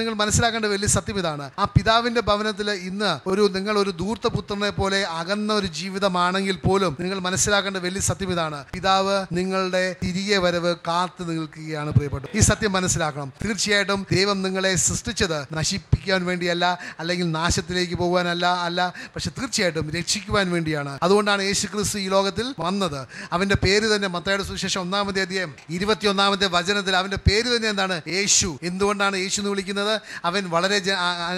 നിങ്ങൾ മനസ്സിലാക്കേണ്ട വലിയ സത്യം ഇതാണ്. ആ പിതാവിന്റെ ഭവനത്തിൽ ഇന്ന് ഒരു നിങ്ങൾ ഒരു ധൂർത്തപുത്രനെ പോലെ അകന്ന ഒരു ജീവിതമാണെങ്കിൽ പോലും നിങ്ങൾ മനസ്സിലാക്കേണ്ട വലിയ സത്യം ഇതാണ്. പിതാവ് നിങ്ങളുടെ തിരികെ വരവ് കാത്തു നിൽക്കുകയാണ് പ്രിയപ്പെട്ടു ഈ സത്യം മനസ്സിലാക്കണം. തീർച്ചയായിട്ടും ദൈവം നിങ്ങളെ സൃഷ്ടിച്ചത് നശിപ്പിക്കാൻ വേണ്ടിയല്ല അല്ലെങ്കിൽ നാശത്തിലേക്ക് പോകാനല്ല അല്ല പക്ഷെ തീർച്ചയായിട്ടും രക്ഷിക്കുവാൻ വേണ്ടിയാണ്. അതുകൊണ്ടാണ് യേശു ക്രിസ്തു ഈ ലോകത്തിൽ വന്നത്. അവന്റെ പേര് തന്നെ മത്തയുടെ സുവിശേഷം ഒന്നാമത്തെ അധ്യായം ഇരുപത്തിയൊന്നാമത്തെ വചനത്തിൽ അവന്റെ പേര് തന്നെ എന്താണ്? യേശു. എന്തുകൊണ്ടാണ് യേശു എന്ന് വിളിക്കുന്നത്? അവൻ വളരെ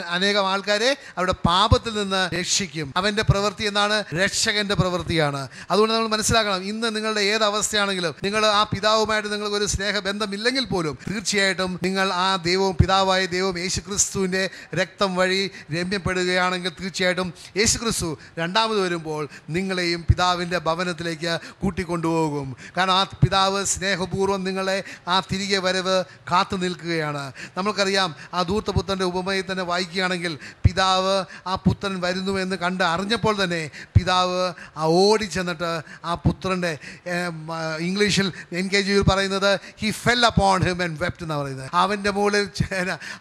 അനേകം ആൾക്കാരെ അവരുടെ പാപത്തിൽ നിന്ന് രക്ഷിക്കും. അവന്റെ പ്രവൃത്തി എന്നാണ് രക്ഷകന്റെ പ്രവൃത്തിയാണ്. അതുകൊണ്ട് നമ്മൾ മനസ്സിലാക്കണം ഇന്ന് നിങ്ങളുടെ ഏത് അവസ്ഥയാണെങ്കിലും നിങ്ങൾ ആ പിതാവുമായിട്ട് നിങ്ങൾക്ക് ഒരു സ്നേഹബന്ധമില്ലെങ്കിൽ പോലും തീർച്ചയായിട്ടും നിങ്ങൾ ആ ദൈവവും പിതാവായ ദൈവവും യേശു ക്രിസ്തുവിന്റെ രക്തം വഴി രമ്യപ്പെടുകയാണെങ്കിൽ തീർച്ചയായിട്ടും യേശു ക്രിസ്തു രണ്ടാമത് വരുമ്പോൾ നിങ്ങളെയും പിതാവിന്റെ ഭവനത്തിലേക്ക് കൂട്ടിക്കൊണ്ടുപോകും. കാരണം ആ പിതാവ് സ്നേഹപൂർവം നിങ്ങളെ ആ തിരികെ വരവ് കാത്തു നിൽക്കുകയാണ്. നമ്മൾക്കറിയാം ധൂർത്തപുത്രന്റെ ഉപമയെ തന്നെ വായിക്കുകയാണെങ്കിൽ പിതാവ് ആ പുത്രൻ വരുന്നു എന്ന് കണ്ട് അറിഞ്ഞപ്പോൾ തന്നെ പിതാവ് ആ ഓടി ചെന്നിട്ട് ആ പുത്രന്റെ ഇംഗ്ലീഷിൽ എൻ കെ ജിയിൽ പറയുന്നത് he fell upon him and wept എന്ന് പറയുന്നത്. അവന്റെ മുകളിൽ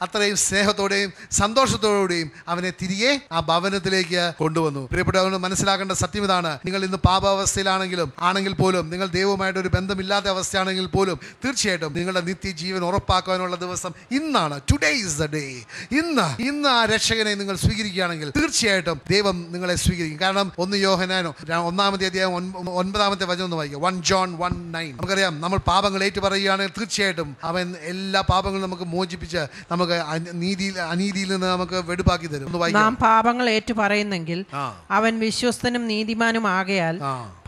അത്രയും സ്നേഹത്തോടെയും സന്തോഷത്തോടുകൂടിയും അവനെ തിരികെ ആ ഭവനത്തിലേക്ക് കൊണ്ടുവന്നു. പ്രിയപ്പെട്ടവർ മനസ്സിലാക്കേണ്ട സത്യം ഇതാണ്. നിങ്ങൾ ഇന്ന് പാപാവസ്ഥയിലാണെങ്കിലും ആണെങ്കിൽ പോലും നിങ്ങൾ ദൈവവുമായിട്ട് ഒരു ബന്ധമില്ലാത്ത അവസ്ഥയാണെങ്കിൽ പോലും തീർച്ചയായിട്ടും നിങ്ങളുടെ നിത്യജീവൻ ഉറപ്പാക്കാനുള്ള ദിവസം ഇന്നാണ്. ടുഡേ ഇസ് ദ ഡേ ഇന്ന് ഇന്ന് ആ രക്ഷകനെ നിങ്ങൾ സ്വീകരിക്കുകയാണെങ്കിൽ തീർച്ചയായിട്ടും ദൈവം നിങ്ങളെ സ്വീകരിക്കും. കാരണം ഒന്ന് യോഹനാനോ ഒന്നാമത്തെ അധ്യായം ഒൻപ- ഒൻപതാമത്തെ വചനം ഒന്ന് വായിക്കുക. വൺ ജോൺ വൺ നയൻ നമുക്കറിയാം നമ്മൾ പാപങ്ങൾ ഏറ്റു പറയുകയാണെങ്കിൽ തീർച്ചയായിട്ടും അവൻ എല്ലാ പാപങ്ങളും നമുക്ക് മോചിപ്പിച്ച് നമുക്ക് നീതിയിൽ അനീതിയിൽ നിന്ന് നമുക്ക് വെടുപ്പാക്കി തരും. ഒന്ന് വായിക്കാം നാം പാപങ്ങൾ ഏറ്റു പറയുന്നെങ്കിൽ അവൻ വിശ്വസ്തനും നീതിമാനും ആകയാൽ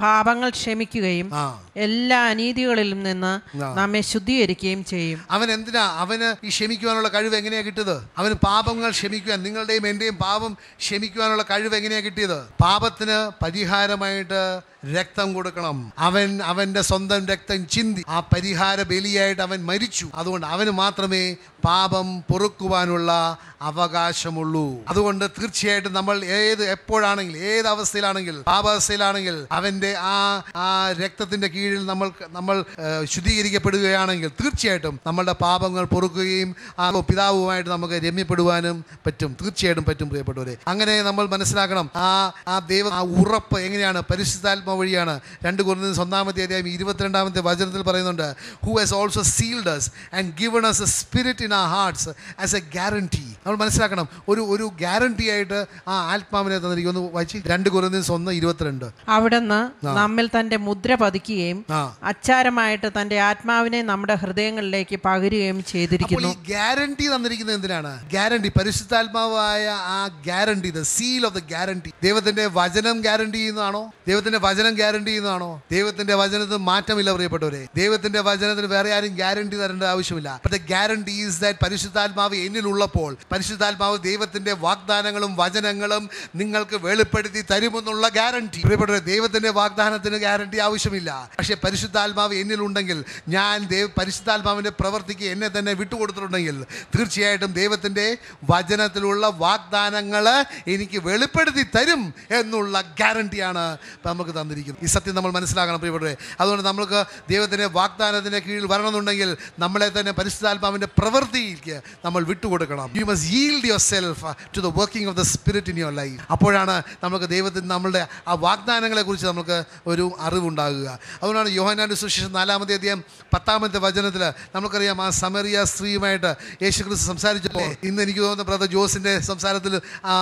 പാപങ്ങൾ ക്ഷമിക്കുകയും എല്ലാ അനീതികളിലും നിന്ന് നമ്മെ ശുദ്ധീകരിക്കുകയും ചെയ്യും. അവൻ എന്തിനാ? അവന് ഈ ക്ഷമിക്കുവാനുള്ള കഴിവ് എങ്ങനെയാ കിട്ടിയത്? അവന് പാപങ്ങൾ ക്ഷമിക്കുവാൻ നിങ്ങളുടെയും എന്റെയും പാപം ക്ഷമിക്കുവാനുള്ള കഴിവ് എങ്ങനെയാണ് കിട്ടിയത്? പാപത്തിന് പരിഹാരമായിട്ട് രക്തം കൊടുക്കണം. അവൻ അവന്റെ സ്വന്തം രക്തം ചിന്തി. ആ പരിഹാര ബലിയായിട്ട് അവൻ മരിച്ചു. അതുകൊണ്ട് അവന് മാത്രമേ പാപം പൊറുക്കുവാനുള്ള അവകാശമുള്ളൂ. അതുകൊണ്ട് തീർച്ചയായിട്ടും നമ്മൾ ഏത് എപ്പോഴാണെങ്കിൽ ഏത് അവസ്ഥയിലാണെങ്കിൽ പാപാവസ്ഥയിലാണെങ്കിൽ അവന്റെ ആ ആ രക്തത്തിന്റെ കീഴിൽ നമ്മൾ നമ്മൾ ശുദ്ധീകരിക്കപ്പെടുകയാണെങ്കിൽ തീർച്ചയായിട്ടും നമ്മളുടെ പാപങ്ങൾ പൊറുക്കുകയും ആ പിതാവുമായിട്ട് നമുക്ക് രമ്യപ്പെടുവാനും പറ്റും. തീർച്ചയായിട്ടും പറ്റും പ്രിയപ്പെട്ടവരെ. അങ്ങനെ നമ്മൾ മനസ്സിലാക്കണം ആ ആ ദൈവം ആ ഉറപ്പ് എങ്ങനെയാണ്? പരിശുദ്ധാത്മ വഴിയാണ്. രണ്ട് കുറഞ്ഞ ഒന്നാമത്തെ അധ്യായം ഇരുപത്തിരണ്ടാമത്തെ വചനത്തിൽ പറയുന്നുണ്ട് who has also sealed us and given us a spirit in our hearts as a guarantee നമ്മൾ മനസ്സിലാക്കണം. ഒരു ഒരു ഗ്യാരണ്ടി ആയിട്ട് ആ ആത്മാവിനെ തന്നിരിക്കുന്നു. വായിച്ചു രണ്ട് കുറഞ്ഞ ഒന്ന് ഇരുപത്തിരണ്ട്. അവിടുന്ന് നമ്മിൽ തന്റെ മുദ്ര പതിക്കുകയും അച്ചാരമായിട്ട് തന്റെ ആത്മാവിനെ നമ്മുടെ ഹൃദയങ്ങളിലേക്ക് പകരുകയും ചെയ്തിരിക്കുന്നു. ഗ്യാരണ്ടി തന്നിരിക്കുന്നത് എന്തിനാണ്? ഗ്യാരണ്ടി പരിശുദ്ധാത്മാവായ ആ guarantee the seal of the guarantee ദൈവത്തിന്റെ വചനം ഗ്യാരണ്ടി ചെയ്യുന്നതാണോ? ദൈവത്തിന്റെ വചനം ഗ്യാരണ്ടി ചെയ്യുന്നതാണോ? ദൈവത്തിന്റെ വചനത്തിന് മാറ്റമില്ല പ്രിയപ്പെട്ടവരെ. ദൈവത്തിന്റെ വചനത്തിന് വേറെ ആരും ഗ്യാരണ്ടി തരേണ്ട ആവശ്യമില്ല. ദ ഗ്യാരണ്ടി ഈസ് ദാറ്റ് പരിശുദ്ധാത്മാവ് എന്നിലുള്ളപ്പോൾ പരിശുദ്ധാത്മാവ് ദൈവത്തിന്റെ വാഗ്ദാനങ്ങളും വചനങ്ങളും നിങ്ങൾക്ക് വെളിപ്പെടുത്തി തരുമെന്നുള്ള ഗ്യാരണ്ടി. പ്രിയപ്പെട്ടവരെ ദൈവത്തിന്റെ വാഗ്ദാനത്തിന് ഗ്യാരണ്ടി ആവശ്യമില്ല. പക്ഷേ പരിശുദ്ധാത്മാവ് എന്നിലുണ്ടെങ്കിൽ ഞാൻ ദൈവ പരിശുദ്ധാത്മാവിന്റെ പ്രവർത്തിക്ക് എന്നെ തന്നെ വിട്ടുകൊടുത്തിട്ടുണ്ടെങ്കിൽ തീർച്ചയായിട്ടും ദൈവത്തിന്റെ വചനത്തിലുള്ള വാഗ്ദാനങ്ങൾ എനിക്ക് വെളിപ്പെടുത്തി തരും എന്നുള്ള ഗ്യാരണ്ടിയാണ് നമുക്ക് തന്നിരിക്കുന്നത്. ഈ സത്യം നമ്മൾ മനസ്സിലാക്കണം പ്രിയപ്പെട്ടവരെ. അതുകൊണ്ട് നമുക്ക് ദൈവത്തിന്റെ വാഗ്ദാനത്തിന്റെ കീഴിൽ വരണമെന്നുണ്ടെങ്കിൽ നമ്മളെ തന്നെ പരിശുദ്ധാത്മാവിന്റെ പ്രവൃത്തിക്ക് നമ്മൾ വിട്ടുകൊടുക്കണം. You must yield your self to the working of the spirit in your life അപ്പോഴാണ് നമുക്ക് ദൈവത്തിന് നമ്മളുടെ ആ വാഗ്ദാനങ്ങളെ കുറിച്ച് നമുക്ക് ഒരു അറിവുണ്ടാകുക. അതുകൊണ്ടാണ് യോഹനാന്റെ സുശേഷം നാലാമത്തെ അധ്യായം പത്താമത്തെ വചനത്തിൽ നമുക്കറിയാം ആ സമറിയ സ്ത്രീയുമായിട്ട് യേശു ക്രിസ്തു സംസാരിച്ചപ്പോൾ ഇന്ന് എനിക്ക് തോന്നുന്ന ബ്രദർ ജോസിന്റെ സംസാരത്തിൽ ആ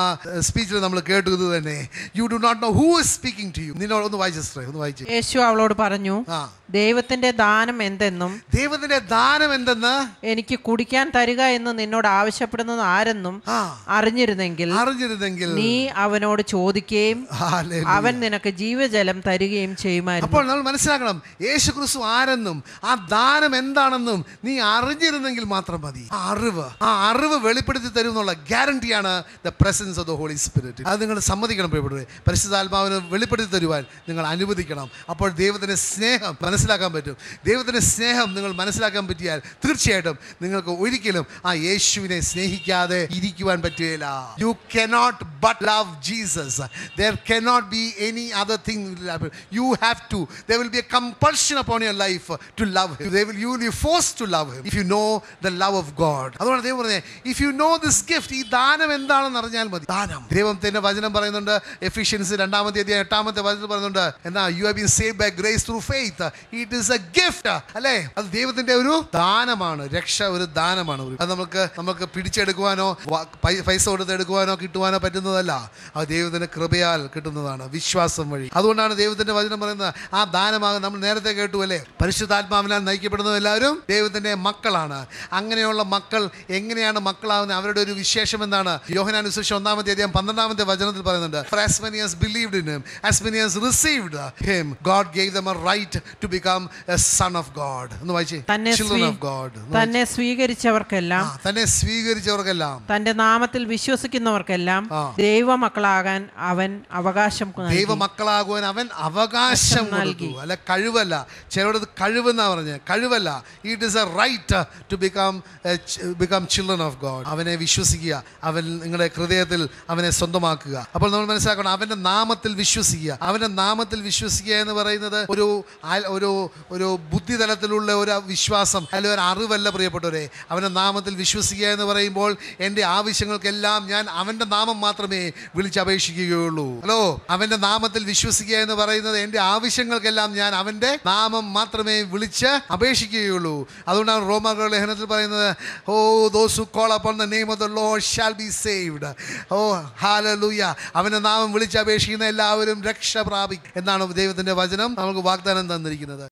സ്പീച്ചിൽ നമ്മൾ കേട്ടു ഇത് തന്നെ. You do not know who is speaking to you നിന്നോട് ഒന്ന് വായിച്ചു ഒന്ന് വായിച്ചു. യേശു അവളോട് പറഞ്ഞു ദൈവത്തിന്റെ ദാനം എന്തെന്നും ദൈവത്തിന്റെ ദാനം എന്തെന്ന്? എനിക്ക് കുടിക്കാൻ തരിക എന്ന് നിന്നോട് ആവശ്യപ്പെടുന്നത് ആരെന്നും അറിഞ്ഞിരുന്നെങ്കിൽ അറിഞ്ഞിരുന്നെങ്കിൽ നീ അവനോട് ചോദിക്കുകയും. അവൻ നിനക്ക് ജീവജലം തരികയും ചെയ്യുമായിരുന്നു. അപ്പോൾ നമ്മൾ മനസ്സിലാക്കണം യേശു ക്രിസ്തു ആരെന്നും ആ ദാനം എന്താണെന്നും നീ അറിഞ്ഞിരുന്നെങ്കിൽ മാത്രം മതി. ആ അറിവ് ആ അറിവ് വെളിപ്പെടുത്തി തരും എന്നുള്ള ഗ്യാരണ്ടിയാണ് the presence of the holy spirit അത് നിങ്ങൾ സമ്മതിക്കണം പ്രിയപ്പെട്ടവരെ. പരിശുദ്ധാത്മാവിന് വെളിപ്പെടുത്തി തരുവാൻ നിങ്ങൾ അനുവദിക്കണം. അപ്പോൾ ദൈവത്തിന്റെ സ്നേഹം മനസ്സിലാക്കാൻ പറ്റും. ദൈവത്തിന്റെ സ്നേഹം നിങ്ങൾ മനസ്സിലാക്കാൻ പറ്റിയാൽ തീർച്ചയായിട്ടും നിങ്ങൾക്ക് ഒരിക്കലും ആ യേശുവിനെ ഇരിക്കുവാൻ പറ്റുകയില്ല. You cannot but love Jesus there cannot be any other thing you have to there will be a compulsion upon your life to love him they will you will be force to love him if you know the love of God അതുകൊണ്ട് ദൈവം പറഞ്ഞേ if you know this gift ഈ ദാനം എന്താണെന്ന് അറിഞ്ഞാൽ മതി. ദാനം. ദൈവത്തിന്റെ വചനം പറയുന്നുണ്ട്. എഫിഷ്യൻസി രണ്ടാമത്തെ അധ്യായം എട്ടാമത്തെ വചനം പറയുന്നുണ്ട്. എന്നാ you have been save by grace through faith it is a gift അല്ലേ? അത് ദൈവത്തിന്റെ ഒരു ദാനമാണ്. രക്ഷ ഒരു ദാനമാണ്. അത് നമുക്ക് നമുക്ക് പിടിച്ചെടുക്കുവാനോ പൈസ കൊടുത്ത് എടുക്കുവാനോ കിട്ടുവാനോ പറ്റുന്നതല്ല അത് ദൈവത്തിന്റെ കൃപയാൽ കിട്ടുന്നതാണ് വിശ്വാസം വഴി. അതുകൊണ്ടാണ് ദൈവത്തിന്റെ വചനം പറയുന്നത് ആ ദാനമാകും നമ്മൾ നേരത്തെ കേട്ടു അല്ലേ? പരിശുദ്ധാത്മാവിനാൽ നയിക്കപ്പെടുന്നത് എല്ലാവരും ദൈവത്തിന്റെ മക്കളാണ്. അങ്ങനെയുള്ള മക്കൾ എങ്ങനെയാണ് മക്കളാവുന്നത്? അവരുടെ ഒരു വിശേഷം എന്താണ്? യോഹനാൻ ഒന്നാമത്തെ അധ്യായം പന്ത്രണ്ടാമത്തെ വചനത്തിൽ പറയുന്നുണ്ട് For as many as believed received him, God a right to become a son of God. എന്ന് വായിച്ചേ. സ്വീ- of തന്നെ സ്വീകരിച്ചവർക്കെല്ലാം തന്നെ സ്വീകരിച്ചവർക്കെല്ലാം. തന്റെ നാമത്തിൽ വിശ്വസിക്കുന്നവർക്കെല്ലാം. ദൈവമക്കളാകാൻ അവൻ അവകാശം. ദൈവമക്കളാകുവാൻ അവൻ അവകാശം നൽകി. അല്ല കഴിവല്ല. ചിലടത്ത് കഴിവെന്നാ പറഞ്ഞ. കഴിവല്ല. It is a right to become become children of God അവനെ വിശ്വസിക്കുക. അവൻ നിങ്ങളുടെ ഹൃദയത്തിൽ അവനെ സ്വന്തമാക്കുക. അപ്പോൾ നമ്മൾ മനസ്സിലാക്കണം അവന്റെ നാമത്തിൽ വിശ്വസിക്കുക. അവന്റെ നാമത്തിൽ വിശ്വസിക്കുക എന്ന് പറയുന്നത് ഒരു ഒരു ഒരു ബുദ്ധിതലത്തിലുള്ള ഒരു വിശ്വാസം അല്ലെങ്കിൽ ഒരു അറിവല്ല പ്രിയപ്പെട്ടവരെ. അവന്റെ നാമത്തിൽ വിശ്വസിക്കുക എന്ന് പറയുമ്പോൾ എന്റെ ആവശ്യങ്ങൾക്കെല്ലാം ഞാൻ അവന്റെ നാമം മാത്രമേ വിളിച്ചപേക്ഷിക്കുകയുള്ളൂ. ഹലോ അവന്റെ നാമത്തിൽ വിശ്വസിക്കുക എന്ന് പറയുന്നത് എന്റെ ആവശ്യങ്ങൾക്കെല്ലാം ഞാൻ അവന്റെ നാമം മാത്രമേ വിളിച്ച് അപേക്ഷിക്കുകയുള്ളൂ. അതുകൊണ്ടാണ് റോമാകളുടെ ലേഖനത്തിൽ പറയുന്നത് ഓ those call upon the name of be saved oh hallelujah അവന്റെ നാമം വിളിച്ചപേക്ഷിക്കുന്ന എല്ലാവരും രക്ഷ പ്രാപിക്കും എന്നാണ് ദൈവത്തിന്റെ വചനം നമുക്ക് വാഗ്ദാനം തന്നിരിക്കുന്നത്.